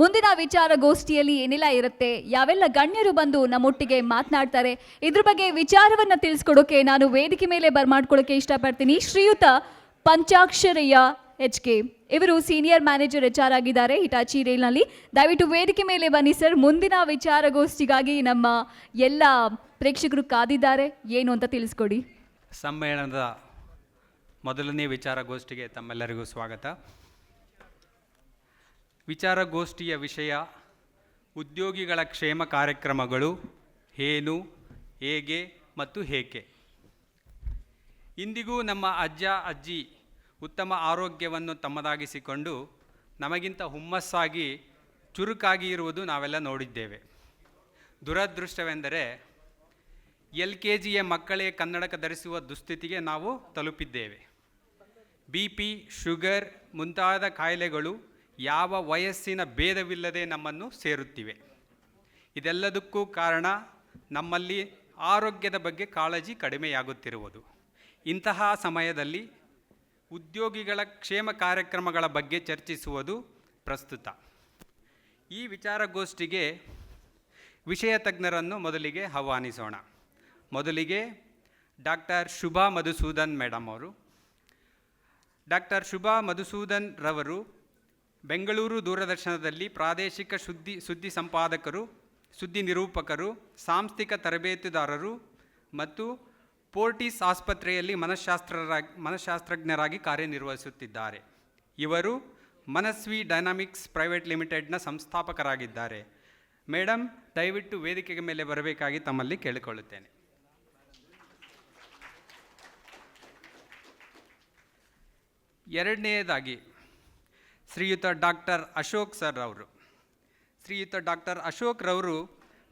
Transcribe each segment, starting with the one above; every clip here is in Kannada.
ಮುಂದಿನ ವಿಚಾರಗೋಷ್ಠಿಯಲ್ಲಿ ಏನೆಲ್ಲ ಇರುತ್ತೆ. ಯಾವೆಲ್ಲ ಗಣ್ಯರು ಬಂದು ನಮ್ಮೊಟ್ಟಿಗೆ ಮಾತನಾಡ್ತಾರೆ, ಇದ್ರ ಬಗ್ಗೆ ವಿಚಾರವನ್ನ ತಿಳಿಸ್ಕೊಡೋಕೆ ನಾನು ವೇದಿಕೆ ಮೇಲೆ ಬರ್ಮಾಡ್ಕೊಳ್ಳೋಕೆ ಇಷ್ಟಪಡ್ತೀನಿ. Shriyuta Panchaksharayya H K. ಇವರು ಸೀನಿಯರ್ ಮ್ಯಾನೇಜರ್ ಎಚ್ ಆರ್ ಆಗಿದ್ದಾರೆ ಹಿಟಾಚಿ ರೈಲ್ನಲ್ಲಿ. ದಯವಿಟ್ಟು ವೇದಿಕೆ ಮೇಲೆ ಬನ್ನಿ ಸರ್. ಮುಂದಿನ ವಿಚಾರಗೋಷ್ಠಿಗಾಗಿ ನಮ್ಮ ಎಲ್ಲ ಪ್ರೇಕ್ಷಕರು ಕಾದಿದ್ದಾರೆ. ಏನು ಅಂತ ತಿಳಿಸ್ಕೊಡಿ. ಸಮ್ಮೇಳನದ ಮೊದಲನೇ ವಿಚಾರಗೋಷ್ಠಿಗೆ ತಮ್ಮೆಲ್ಲರಿಗೂ ಸ್ವಾಗತ. ವಿಚಾರಗೋಷ್ಠಿಯ ವಿಷಯ ಉದ್ಯೋಗಿಗಳ ಕ್ಷೇಮ ಕಾರ್ಯಕ್ರಮಗಳು ಏನು, ಹೇಗೆ ಮತ್ತು ಏಕೆ ಇಂದಿಗೂ ನಮ್ಮ ಅಜ್ಜ, ಅಜ್ಜಿ ಉತ್ತಮ ಆರೋಗ್ಯವನ್ನು ತಮ್ಮದಾಗಿಸಿಕೊಂಡು ನಮಗಿಂತ ಹುಮ್ಮಸ್ಸಾಗಿ ಚುರುಕಾಗಿ ಇರುವುದು ನಾವೆಲ್ಲ ನೋಡಿದ್ದೇವೆ. ದುರದೃಷ್ಟವೆಂದರೆ ಎಲ್ ಕೆ ಜಿಯ ಮಕ್ಕಳೇ ಕನ್ನಡಕ ಧರಿಸುವ ದುಸ್ಥಿತಿಗೆ ನಾವು ತಲುಪಿದ್ದೇವೆ. ಬಿ ಪಿ, ಶುಗರ್ ಮುಂತಾದ ಕಾಯಿಲೆಗಳು ಯಾವ ವಯಸ್ಸಿನ ಭೇದವಿಲ್ಲದೆ ನಮ್ಮನ್ನು ಸೇರುತ್ತಿವೆ. ಇದೆಲ್ಲದಕ್ಕೂ ಕಾರಣ ನಮ್ಮಲ್ಲಿ ಆರೋಗ್ಯದ ಬಗ್ಗೆ ಕಾಳಜಿ ಕಡಿಮೆಯಾಗುತ್ತಿರುವುದು. ಇಂತಹ ಸಮಯದಲ್ಲಿ ಉದ್ಯೋಗಿಗಳ ಕ್ಷೇಮ ಕಾರ್ಯಕ್ರಮಗಳ ಬಗ್ಗೆ ಚರ್ಚಿಸುವುದು ಪ್ರಸ್ತುತ. ಈ ವಿಚಾರಗೋಷ್ಠಿಗೆ ವಿಷಯ ತಜ್ಞರನ್ನು ಮೊದಲಿಗೆ ಆಹ್ವಾನಿಸೋಣ. ಮೊದಲಿಗೆ ಡಾಕ್ಟರ್ ಶುಭಾ ಮಧುಸೂದನ್ ಮೇಡಮ್ ಅವರು. ಡಾಕ್ಟರ್ ಶುಭಾ ಮಧುಸೂದನ್ ರವರು ಬೆಂಗಳೂರು ದೂರದರ್ಶನದಲ್ಲಿ ಪ್ರಾದೇಶಿಕ ಸುದ್ದಿ ಸುದ್ದಿ ಸಂಪಾದಕರು, ಸುದ್ದಿ ನಿರೂಪಕರು, ಸಾಂಸ್ಥಿಕ ತರಬೇತುದಾರರು ಮತ್ತು ಪೋರ್ಟಿಸ್ ಆಸ್ಪತ್ರೆಯಲ್ಲಿ ಮನಃಶಾಸ್ತ್ರರಾಗಿ, ಮನಃಶಾಸ್ತ್ರಜ್ಞರಾಗಿ ಕಾರ್ಯನಿರ್ವಹಿಸುತ್ತಿದ್ದಾರೆ. ಇವರು ಮನಸ್ವಿ ಡೈನಾಮಿಕ್ಸ್ ಪ್ರೈವೇಟ್ ಲಿಮಿಟೆಡ್ನ ಸಂಸ್ಥಾಪಕರಾಗಿದ್ದಾರೆ. ಮೇಡಮ್ ದಯವಿಟ್ಟು ವೇದಿಕೆಗೆ ಮೇಲೆ ಬರಬೇಕಾಗಿ ತಮ್ಮಲ್ಲಿ ಕೇಳಿಕೊಳ್ಳುತ್ತೇನೆ. ಎರಡನೆಯದಾಗಿ ಶ್ರೀಯುತ ಡಾಕ್ಟರ್ ಅಶೋಕ್ ಸರ್ ಅವರು. ಶ್ರೀಯುತ ಡಾಕ್ಟರ್ ಅಶೋಕ್ ರವರು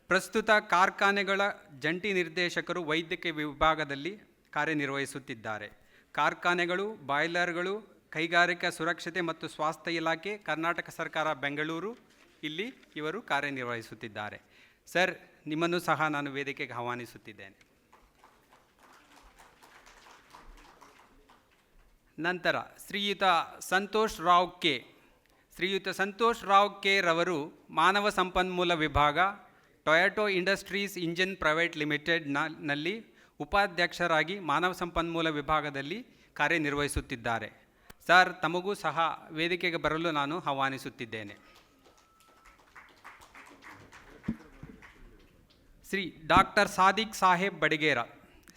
ಪ್ರಸ್ತುತ ಕಾರ್ಖಾನೆಗಳ ಜಂಟಿ ನಿರ್ದೇಶಕರು ವೈದ್ಯಕೀಯ ವಿಭಾಗದಲ್ಲಿ ಕಾರ್ಯನಿರ್ವಹಿಸುತ್ತಿದ್ದಾರೆ. ಕಾರ್ಖಾನೆಗಳು, ಬಾಯ್ಲರ್ಗಳು, ಕೈಗಾರಿಕಾ ಸುರಕ್ಷತೆ ಮತ್ತು ಸ್ವಾಸ್ಥ್ಯ ಇಲಾಖೆ, ಕರ್ನಾಟಕ ಸರ್ಕಾರ, ಬೆಂಗಳೂರು ಇಲ್ಲಿ ಇವರು ಕಾರ್ಯನಿರ್ವಹಿಸುತ್ತಿದ್ದಾರೆ. ಸರ್, ನಿಮ್ಮನ್ನು ಸಹ ನಾನು ವೇದಿಕೆಗೆ ಆಹ್ವಾನಿಸುತ್ತಿದ್ದೇನೆ. ನಂತರ ಶ್ರೀಯುತ ಸಂತೋಷ್ ರಾವ್ ಕೆ. ಶ್ರೀಯುತ ಸಂತೋಷ್ ರಾವ್ ಕೆ ರವರು ಮಾನವ ಸಂಪನ್ಮೂಲ ವಿಭಾಗ, ಟೊಯಾಟೊ ಇಂಡಸ್ಟ್ರೀಸ್ ಇಂಜಿನ್ ಪ್ರೈವೇಟ್ ಲಿಮಿಟೆಡ್ನಲ್ಲಿ ಉಪಾಧ್ಯಕ್ಷರಾಗಿ ಮಾನವ ಸಂಪನ್ಮೂಲ ವಿಭಾಗದಲ್ಲಿ ಕಾರ್ಯನಿರ್ವಹಿಸುತ್ತಿದ್ದಾರೆ. ಸರ್, ತಮಗೂ ಸಹ ವೇದಿಕೆಗೆ ಬರಲು ನಾನು ಆಹ್ವಾನಿಸುತ್ತಿದ್ದೇನೆ. ಶ್ರೀ ಡಾಕ್ಟರ್ ಸಾದಿಕ್ ಸಾಹೇಬ್ ಬಡಿಗೇರ,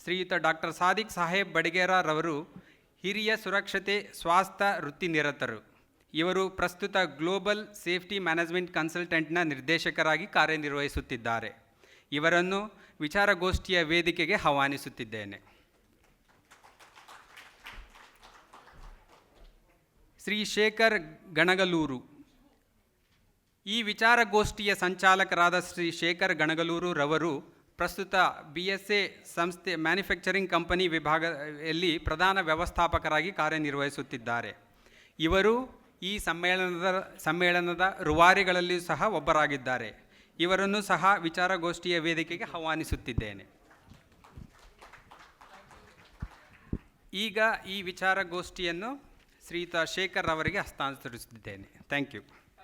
ಶ್ರೀಯುತ ಡಾಕ್ಟರ್ ಸಾದಿಕ್ ಸಾಹೇಬ್ ಬಡಿಗೇರರವರು ಹಿರಿಯ ಸುರಕ್ಷತೆ, ಸ್ವಾಸ್ಥ್ಯ ವೃತ್ತಿನಿರತರು. ಇವರು ಪ್ರಸ್ತುತ ಗ್ಲೋಬಲ್ ಸೇಫ್ಟಿ ಮ್ಯಾನೇಜ್ಮೆಂಟ್ ಕನ್ಸಲ್ಟೆಂಟ್ನ ನಿರ್ದೇಶಕರಾಗಿ ಕಾರ್ಯನಿರ್ವಹಿಸುತ್ತಿದ್ದಾರೆ. ಇವರನ್ನು ವಿಚಾರಗೋಷ್ಠಿಯ ವೇದಿಕೆಗೆ ಆಹ್ವಾನಿಸುತ್ತಿದ್ದೇನೆ. ಶ್ರೀ ಶೇಖರ್ ಗಣಗಲೂರು. ಈ ವಿಚಾರಗೋಷ್ಠಿಯ ಸಂಚಾಲಕರಾದ ಶ್ರೀ ಶೇಖರ್ ಗಣಗಲೂರು ರವರು ಪ್ರಸ್ತುತ ಬಿ ಎಸ್ ಎ ಸಂಸ್ಥೆ ಮ್ಯಾನುಫ್ಯಾಕ್ಚರಿಂಗ್ ಕಂಪನಿ ವಿಭಾಗದಲ್ಲಿ ಪ್ರಧಾನ ವ್ಯವಸ್ಥಾಪಕರಾಗಿ ಕಾರ್ಯನಿರ್ವಹಿಸುತ್ತಿದ್ದಾರೆ. ಇವರು ಈ ಸಮ್ಮೇಳನದ ಸಮ್ಮೇಳನದ ರೂವಾರಿಗಳಲ್ಲಿಯೂ ಸಹ ಒಬ್ಬರಾಗಿದ್ದಾರೆ. ಇವರನ್ನು ಸಹ ವಿಚಾರಗೋಷ್ಠಿಯ ವೇದಿಕೆಗೆ ಆಹ್ವಾನಿಸುತ್ತಿದ್ದೇನೆ. ಈಗ ಈ ವಿಚಾರಗೋಷ್ಠಿಯನ್ನು ಶ್ರೀಯುತ ಶೇಖರ್ ಅವರಿಗೆ ಹಸ್ತಾಂತರಿಸುತ್ತಿದ್ದೇನೆ. Thank you.